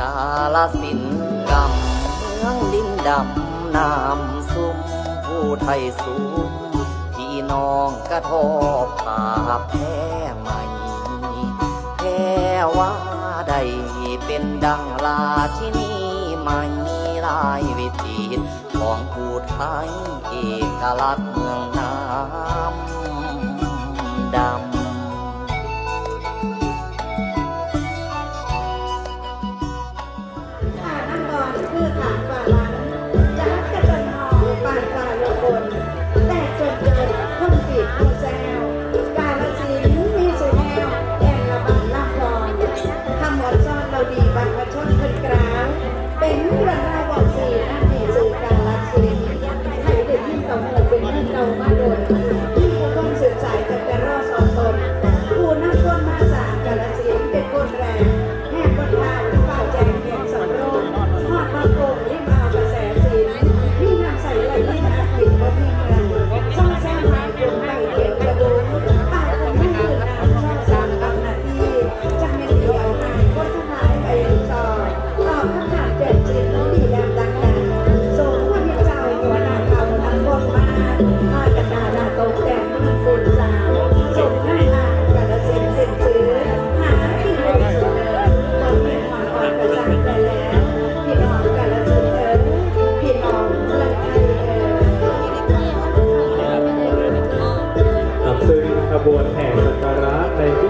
กาลสินดำเมืองดินดำน้ำซุ่มผู้ไทยสูงพี่น้องกระทบผาแพ้ใหม่แพ้ว่าใดเป็นดังลาที่นี่ไม่ลายวิธีของผู้ไทยเอกลักษณ์เมืองน้ำดำ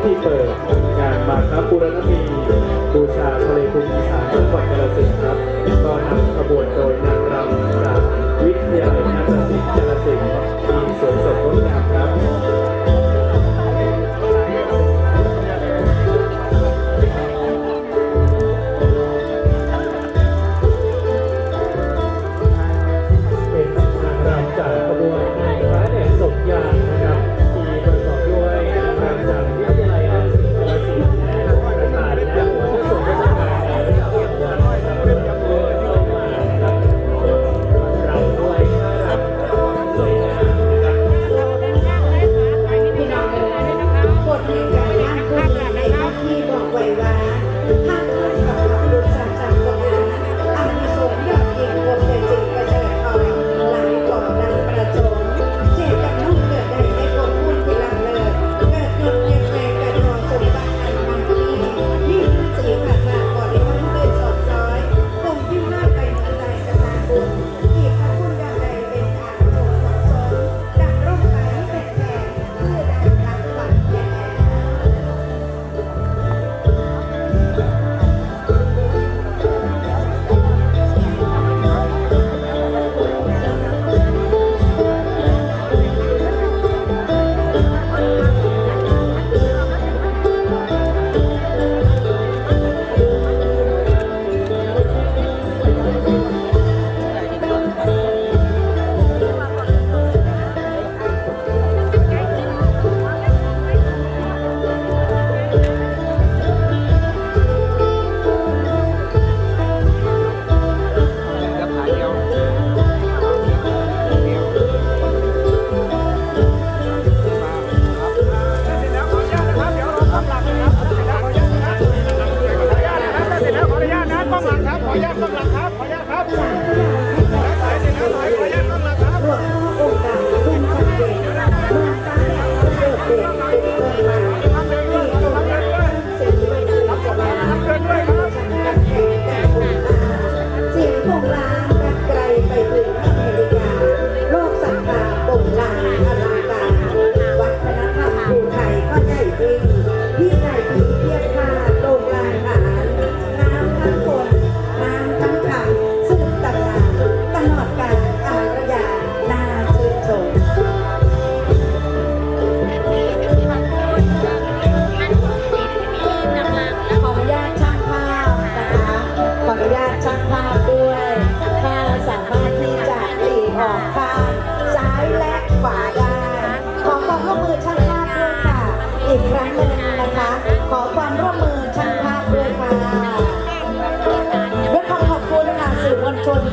ธีเปิดงานมาครับปุรณมีบูชาทะเลภูอีสานจังหวัดกาฬสินธุ์ครับก็นำขบวนโดยนางรำจากวิทยาลัยนาฏศิลป์กาฬสินธุ์มีสวนสดงดงามครับ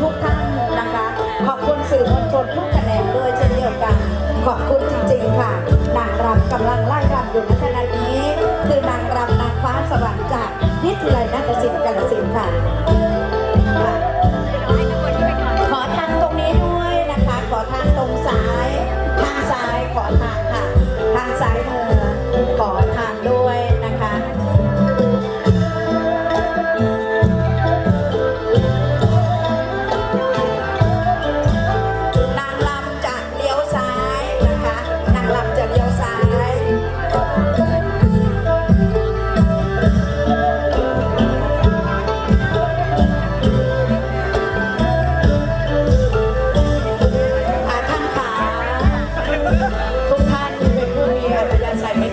ทุกท่านนะคะ ขอบคุณสื่อมวลชนทุกแขนงด้วยเช่นเดียวกัน ขอบคุณจริงๆค่ะ นางรำกำลังไล่รำอยู่ในขณะนี้ คือนางรำนางฟ้าสว่างจากนิติไรนาฏศิลป์กาลสินค่ะขอทางตรงนี้ด้วยนะคะ ขอทางตรงซ้าย ทางซ้ายขอทาง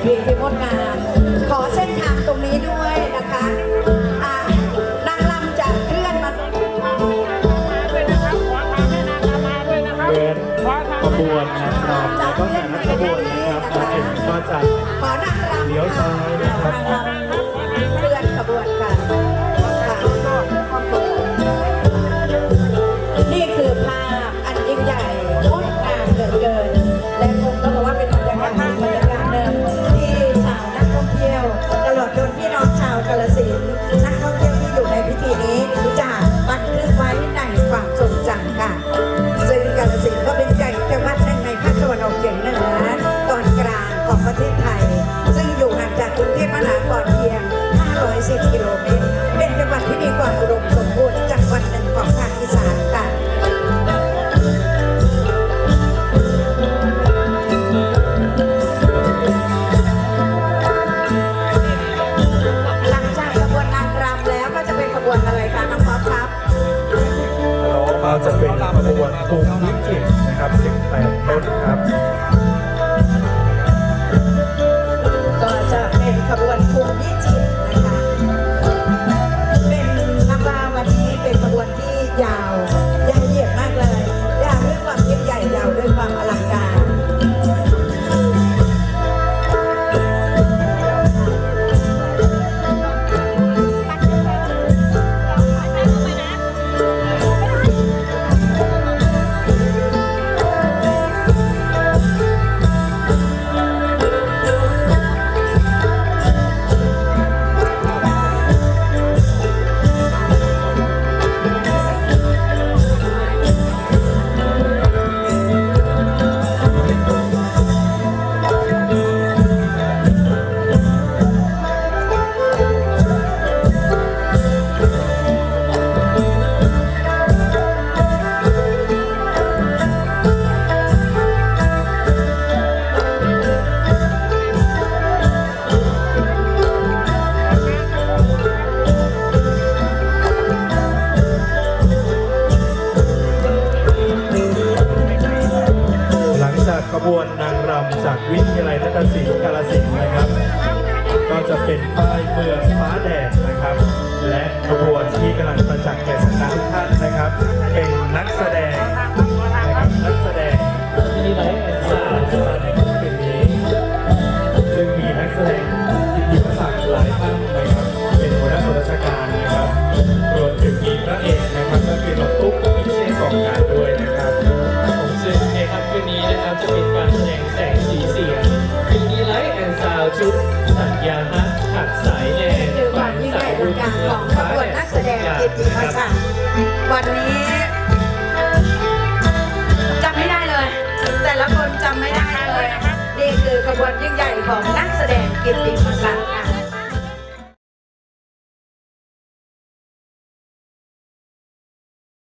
ดีที่งดงามขอเส้นทางตรงนี้ด้วยนะคะอ่านางลำจะเคลื่อนมา เดินขบวนนะครับแล้วก็แต่ละขบวนนะครับมาถึงก็จะเลี้ยวซ้ายนะครับ เคลื่อนขบวนค่ะ ดมสมบูรณ์จากวันหนึ่งของภาคอีสานค่ะลังจากขบวนนางรำแล้วก็จะเป็นขบวนอะไรคะน้องป๊อครับเราจะเป็นขบวนตูมวิกิตนะครับ18ต้นครับ จะเป็นป้ายเมืองฟ้าแดดนะครับ และขบวนที่กำลังประจักษ์แก่สักาทุกท่าน วันนี้จำไม่ได้เลย แต่ละคนจำไม่ได้เลย นี่คือกระบวนยิ่งใหญ่ของนักแสดงกิตติคุณศักดิ์